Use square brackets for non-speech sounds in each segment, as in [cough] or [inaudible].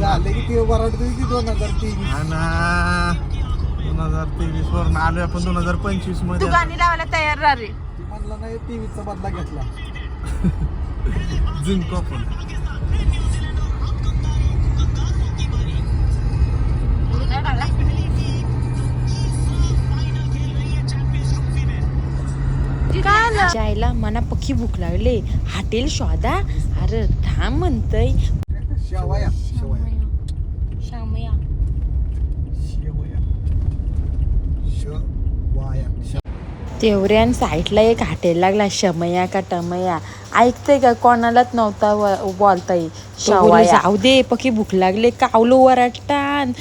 झाले की ते वराडते की दोन हजार तेवीस? हा ना. दोन हजार तेवीस वरून आलोय आपण दोन हजार पंचवीस तू मध्ये. गाणी लावायला तयार राहा रे ती म्हणला नाही तेवीसचा बदला घेतला. जिंकू आपण. जायला मना पक्की भूक लागले. हॉटेल शोधा अरे थांब म्हणतय. शेवया शेवया. शामया शेवया शेवया तेवढ्यान साईडला एक हॉटेल लागला शमया का टमया? ऐकतंय का? कोणालाच नव्हता व- बोलता येईल जाऊ दे पकी भूक लागले कावलो वराटान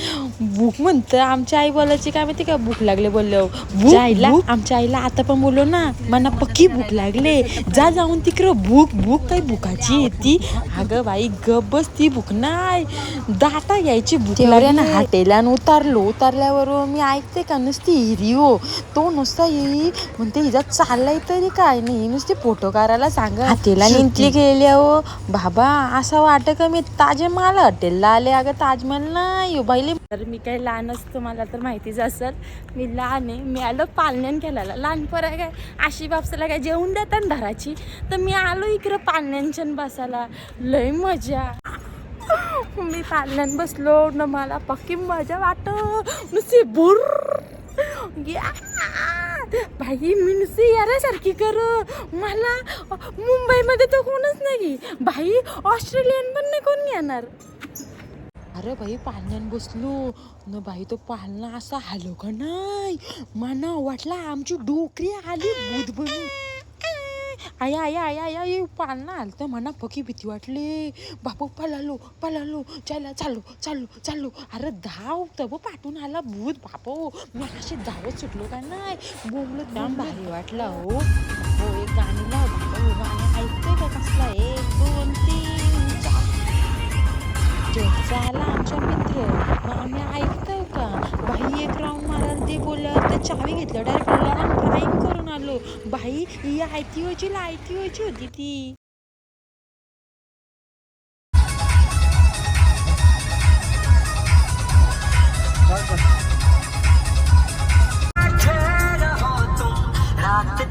भूक म्हणतं आमच्या आई बोलायची काय माहिती का भूक लागले? बोललो जायला आमच्या आईला आता पण बोललो ना मना पक्की भूक लागले. जा जाऊन तिकडं भूक भूक काही भुकाची येते अगं बाई गप बस ती भूक नाही. दाटा घ्यायची भूक लागली. हॉटेलान उतारलो. उतारल्यावर मी ऐकते का नुसती हिरी हो. तो नुसता येई म्हणते हिचा चाललाय तरी काय नाही. नुसते फोटो काढायला सांगा. हॉटेला निंतली गेली हो बाबा असं वाटत का मी ताजमहाल हॉटेलला आले? अगं ताजमहल नाही हो बाईले तर मी काही लहान असतं मला तर माहितीच असेल. मी लहान आहे. मी आलो पालण्यान केला लहानपण आहे काय आशी बापसाला काय जेवून देतात धराची तर मी आलो इकडं पालण्यांच्यान बसायला. लय मजा. मी पालण्यान बसलो न मला पक्की मजा वाट नुसती बुर या. बाई मी नुसती यारासारखी कर. मला मुंबईमध्ये तर कोणच नाही. बाई ऑस्ट्रेलियन पण नाही कोण येणार अरे बाई पालण्यान बसलो. न बाई तो पालना असा हलो का नाही? मना वाटला आमची डोकरी आली भूत आय आय आय आय आय पालना आलं तर म्हणा पकी भीती वाटली. बापू पळालो पळालो. चला चालू चालू चालू अरे धाव तब पाठून आला भूत बापो. मी असे धावत सुटलो का नाही? बोंबलो दाम भारी वाटला हो. हो एक गाणी लाव बाबा हो गाणी का कसला? एक दोन तीन चार. झाला आमचा मित्र आम्ही ऐकतो का? बाई एक राऊंड मारायला ते बोलल्यावर ते चावी घेतलं डायरेक्ट लहान ड्राईव्ह करून आलो. बाई ही आयती व्हायची लायती व्हायची होती ती. अरे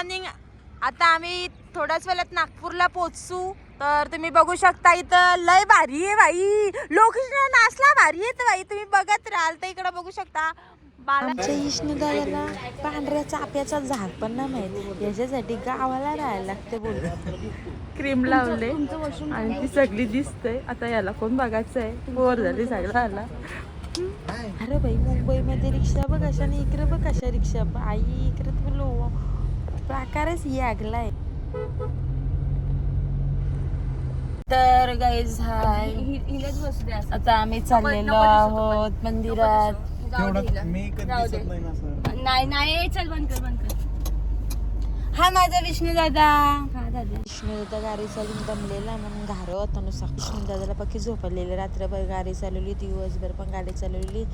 मॉर्निंग आता आम्ही थोड्याच वेळात नागपूरला पोहोचू. तर तुम्ही बघू शकता इथं लय भारी आहे बाई. लोकेशन नाचला भारी आहे बाई. तुम्ही बघत राहाल तर इकडे बघू शकता. आमच्या विष्णुदादाला पांढऱ्या चाप्याचा झाड पण नाही माहीत. याच्यासाठी गावाला राहायला लागते बोल क्रीम लावले आणि ती सगळी दिसते. आता याला कोण बघायचं आहे बोर झाली सगळं आला अरे बाई मुंबईमध्ये रिक्षा बघ अशा आणि इकडे बघ अशा रिक्षा. आई इकडे तर लो प्रकारच यागलाय. तर गाईज हाय आता आम्ही चाललेलो आहोत मंदिरात. तेवढं मी कधी दिसत नाही ना सर नाही नाही चल बंद कर बंद कर. हा माझा विष्णू दादा हा दादा विष्णू दादा गाडी चालून दमलेला म्हणून घारो होता नुसता विष्णू दादाला पक्की झोपलेले रात्रभर गाडी चालवली दिवसभर पण गाडी चालवली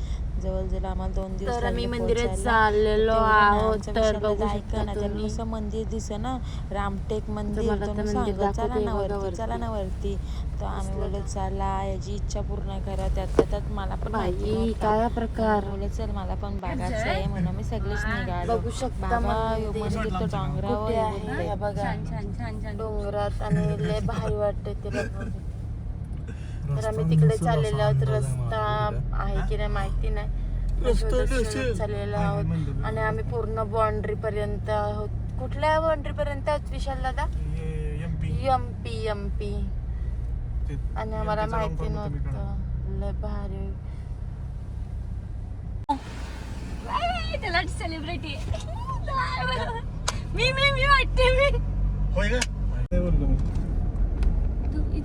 जवळजवळ आम्हाला दोन दिवस तर आम्ही मंदिरात. चाललेलो आहोत तर बघू ऐका ना. नुसतं मंदिर दिस ना रामटेक मंदिर सांगत, चला ना बघा वरती चला. ना वरती तर आम्ही बोलत चला याची इच्छा पूर्ण करा त्यात त्यात मला पण. काय प्रकार बोलले चल मला पण बघायचं आहे म्हणून मी सगळेच निघालो बघू शकता मंदिर. तर डोंगरावर आहे आहे डोंगरात आणि लय भारी वाटते तिला. तर आम्ही तिकडे चाललेलो आहोत. रस्ता आहे की नाही माहिती नाही. चाललेलो आहोत. आणि आम्ही पूर्ण बाउंड्री पर्यंत आहोत. कुठल्या बाउंड्री पर्यंत आहोत विशाल दादा एम पी. एम पी आणि आम्हाला माहिती नव्हतं. लय भारी. त्याला सेलिब्रिटी [laughs] मी मी मी वाटते मी. होय का?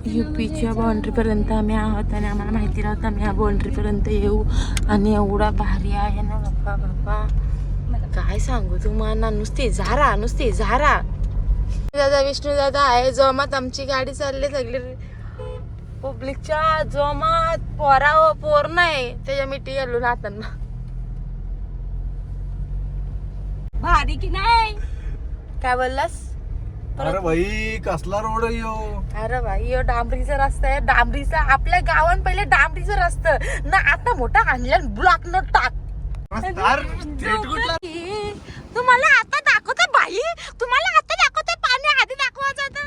ते युपीच्या बाउंड्री पर्यंत आम्ही आहोत आणि आम्हाला माहिती नव्हतं आम्ही ह्या बाउंड्री पर्यंत येऊ. आणि एवढा भारी आहे ना बाप्पा बाप्पा. काय सांगू तुम्हाला? नुसती झारा नुसती झारा. दादा विष्णू दादा आहे जोमात आमची गाडी चालली सगळी. पब्लिकच्या जोमात पोरा हो, पोर नाही. त्याच्या मिठी गेलो ना भारी की नाही? काय बोललास? अरे भाई कसला रोड आहे यो? अरे भाई यो डांबरीचा रस्ता आहे. डांबरीचा आपल्या गावात पहिले डांबरीचं रस्तं. ना आता मोठा आणलं ब्लॉक न टाक. तुम्हाला आता दाखवते बाई? तुम्हाला आता दाखवते पाणी आधी दाखवायचं आता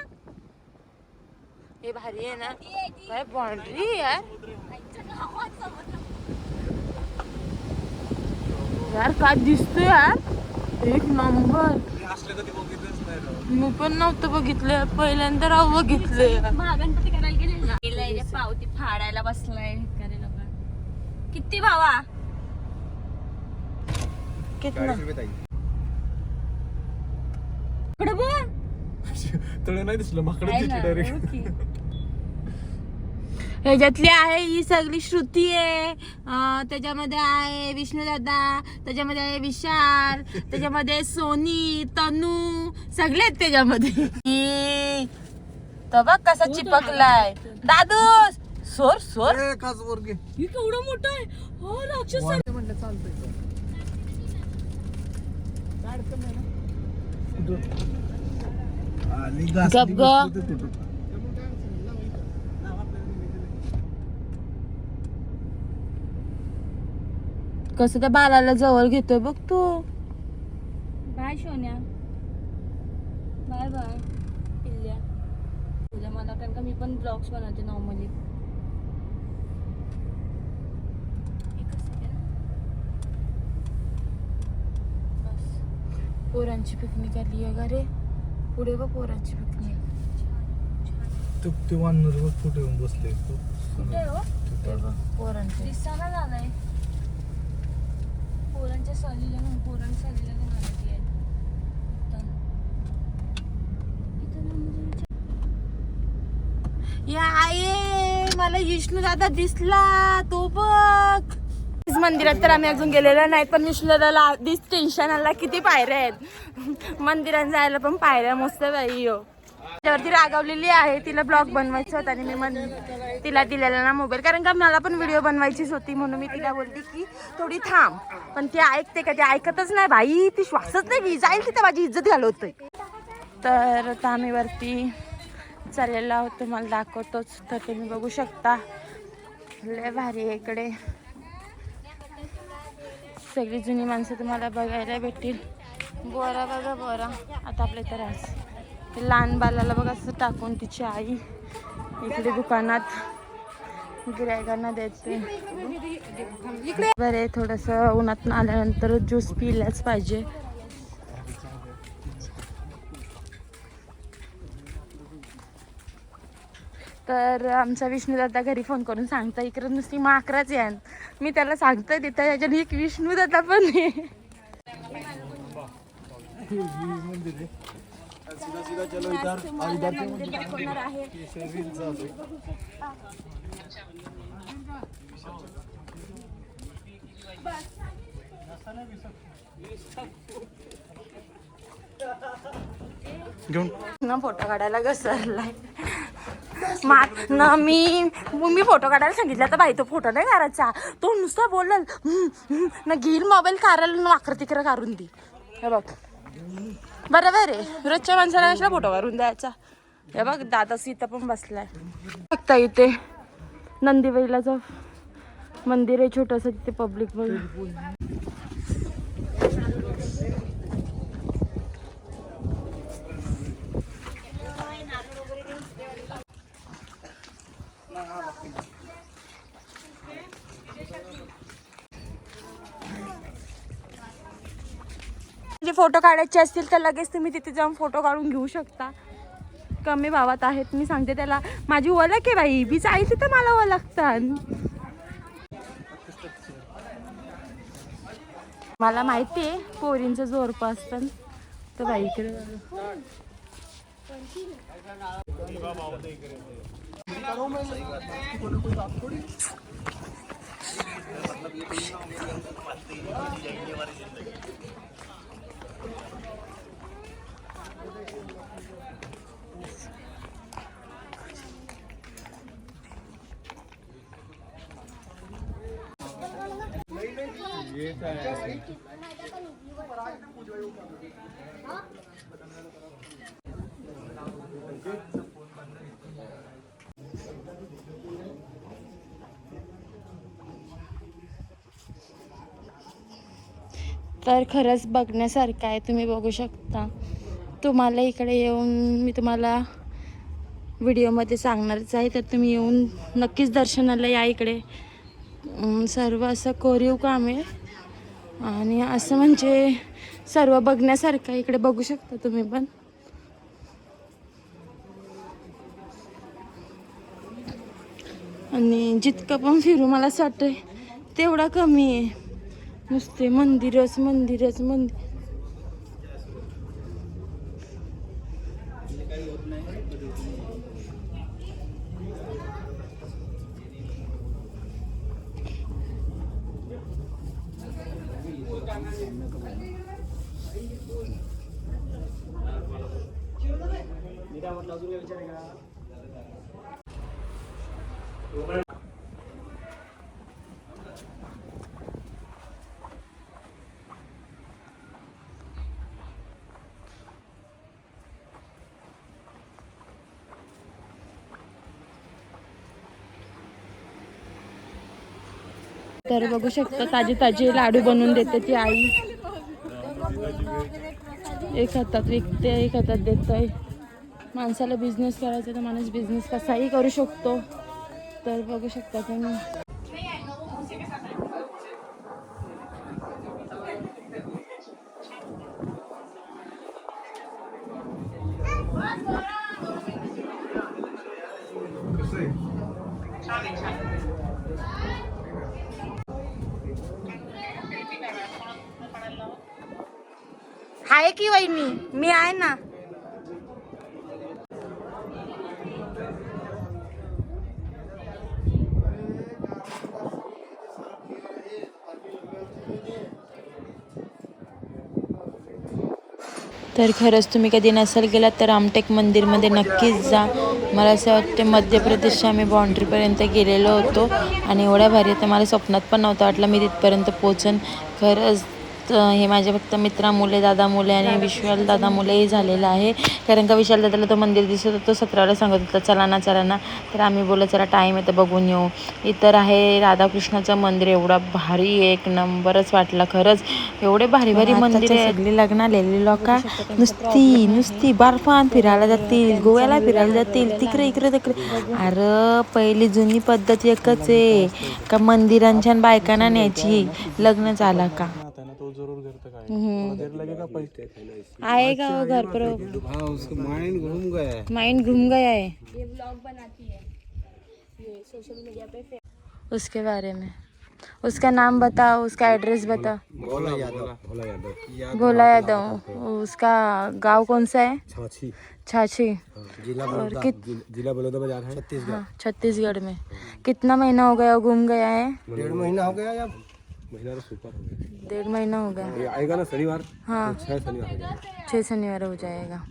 हे भारी आहे ना? काय बाउंड्री यार? यार काय दिसतोय यार? एक नंबर मी पण नव्हतं बघितलं. पहिल्यांदा राव बघितलं महागणपती करायला गेलेला. गेलाय पावती फाडायला बसलाय. करे लोक. किती भावा? कितना? इकडे बघ तळे नाही दिसलं माकडे डायरेक्ट ह्याच्यातली आहे ही सगळी श्रुती आहे. अं, त्याच्यामध्ये आहे विष्णुदादा त्याच्यामध्ये आहे विशाल [laughs] त्याच्यामध्ये सोनी तनू सगळे आहेत त्याच्यामध्ये. ही, तो बघ कसा चिपकलाय. दादू? सोर सोर केवढं मोठं आहे. हो राक्षस म्हणलं चालतंय गप ग. कसं त्या बालाला जवळ घेतोय बघ तू. बाय सोन्या. Bye bye. पिल्ल्या उद्या मला कारण का मी पण ब्लॉग्स बनवते नॉर्मली पोरांची पिकनिक आली आहे का रे. पुढे बघ पोरांची पिकनिक तू ते वानर बघ कुठे येऊन बसले कुठे हो? पोरांची दिसायला झालंय. पोरांच्या सहलीला ना पोरांच्या सहलीला पण आलेली आहे. या आहे मला विष्णू दादा दिसला. तो बघ. मंदिरात तर आम्ही अजून गेलेलो नाही पण विष्णू दादाला आधीच टेन्शन आला किती पायऱ्या आहेत. मंदिरात जायला पण पायऱ्या मस्त बाई हो त्यावरती रागावलेली आहे. तिला ब्लॉग बनवायचं होतं आणि मी म्हण तिला दिलेला ना मोबाईल. कारण का मला पण व्हिडिओ बनवायचीच होती म्हणून मी तिला बोलते की थोडी थांब. पण ती ऐकते का? ती ऐकतच नाही भाई ती श्वासच नाही वीज जाईल तिथे माझी इज्जत घालवते तर आता आम्ही वरती चाललेलो आहोत. तुम्हाला दाखवतोच. तर तुम्ही बघू शकता. लय भारी इकडे. सगळी जुनी माणसं तुम्हाला बघायला भेटतील. बोरा बघा बोरा. आता आपल्या तर आज लहान बालाला बघा असं टाकून तिची आई इकडे दुकानात गिरायकांना देते बरे थोडस उन्हात आल्यानंतर ज्यूस पिलाच पाहिजे. तर आमचा विष्णुदादा घरी फोन करून सांगता इकडे नुसती माकराच या मी त्याला सांगतोय तिथं याच्याने एक विष्णुदादा पण आहे. घेऊन. ना फोटो काढायला घसरलाय. मा ना मी मी फोटो काढायला सांगितलं तर बाई तो फोटो नाही काढायचा. तो नुसता बोलल ना घेईल मोबाईल काढायला ना वाकर तिकडे काढून दे. हे बघ. बरोबर आहे. रोजच्या माणसाला कशाला फोटो काढून द्यायचा? हे बघ दादा सीता पण बसलाय. बघता इथे नंदीबैलाचं मंदिर आहे छोटंसं तिथे पब्लिक बघ फोटो काढायचे असतील तर लगेच तुम्ही तिथे जाऊन फोटो काढून घेऊ शकता. कमी भावात आहेत मी सांगते त्याला. माझी ओळख आहे बाई मी जायची तर मला ओळखतात. मला माहिती आहे पोरींचं जोरपा असतं. तर बाई इकडे तर खरंच बघण्यासारखं आहे तुम्ही बघू शकता. तुम्हाला इकडे येऊन मी तुम्हाला व्हिडिओमध्ये सांगणारच आहे तर तुम्ही येऊन नक्कीच दर्शनाला या इकडे. सर्व असं कोरीव काम आहे. आणि असं म्हणजे सर्व बघण्यासारखं इकडे बघू शकता तुम्ही पण. आणि जितकं पण फिरू मला असं वाटतंय तेवढा कमी आहे. नुसते मंदिरच मंदिरच मंदिर. तर बघू शकता ताजे ताजे लाडू बनवून देते ती आई. एक हातात विकते एक हातात देतोय. माणसाला बिझनेस करायचा तर माणूस बिझनेस कसाही करू शकतो. तर बघू शकता तुम्ही. आहे की वहिनी? मी आहे ना. तर खरंच तुम्ही कधी नसेल गेलात तर रामटेक मंदिरमध्ये नक्कीच जा. मला असं वाटते मध्य प्रदेशच्या आम्ही बाउंड्रीपर्यंत गेलेलो होतो आणि एवढ्या भारी तर मला स्वप्नात पण नव्हतं वाटलं मी तिथपर्यंत पोचन. खरंच तर हे माझे फक्त मित्रा मुले दादा मुले आणि विशाल दादा मुलेही झालेलं आहे. कारण का विशाल दादाला तो मंदिर दिसत होतो सतराला सांगत होता चला ना चला ना. तर आम्ही बोललो चला टाईम आहे तर बघून येऊ. इतर आहे राधाकृष्णाचं मंदिर एवढा भारी एक नंबरच वाटला खरंच. एवढे भारी भारी मंदिर सगळी लग्न आलेली लोक नुसती नुसती बर्फान फिरायला जातील गोव्याला फिरायला जातील तिकडे इकडे तिकडे. अरे पहिली जुनी पद्धत एकच आहे. का मंदिरांच्या बायकांना न्यायची लग्न झाला का? ज़रूर करता काय हम्म. देर लगेगा पैसे का वो घर पर। हाँ उसका माइंड घूम गया है। माइंड घूम गया है। उसके बारे में। उसका नाम बताओ उसका एड्रेस बताओ। भोला यादव। भोला यादव। उसका गाँव कौन सा है? छाछी छाछी जिला और जिला बलौदाबाजार है। छत्तीसगढ़। हाँ छत्तीसगढ़ में। कितना महीना हो गया घूम गया है? डेढ़ महीना हो गया या डेढ़ महीना हो गया। ये आएगा ना शनिवार? हाँ। छह शनिवार हो जाएगा छे शनिवार हो जाएगा।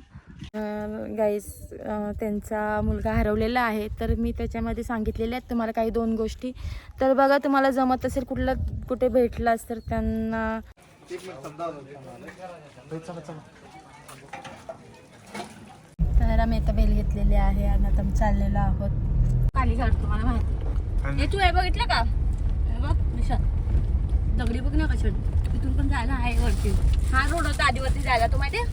गाईस त्यांचा मुलगा हरवलेला आहे. तर मी त्याच्यामध्ये सांगितलेल्या आहेत तुम्हाला काही दोन गोष्टी. तर बघा तुम्हाला जमत असेल कुठला कुठे भेटलास तर त्यांना तर आम्ही आता बेल घेतलेली आहे आणि आता चाललेलो आहोत. खाली घाट तुम्हाला माहिती. हे तू आहे बघितलं का? हे बघ निशा दगडी बघ ना कशा तिथून पण जायला आहे वरती. हा रोड होता आधीवरती जायला. तो माहितीये?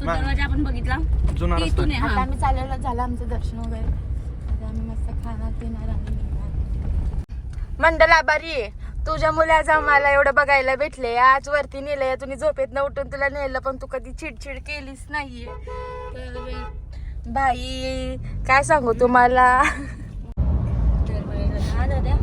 तो दरवाजा आपण बघितला. जुना रस्ता. आहे आता हा आम्ही चाललेलो झालं आमचं दर्शन वगैरे. आता आम्ही मस्त खाणार पिणार आणि निघणार. मंडल आभारी आहे. तुझ्या मुलाचं आम्हाला एवढं बघायला भेटले आज वरती नेलंय. तुम्ही झोपेत न उठून तुला नेलं पण तू कधी चिडचिड केलीच नाहीये. तर भाई काय सांगू तुम्हाला? हा दादा.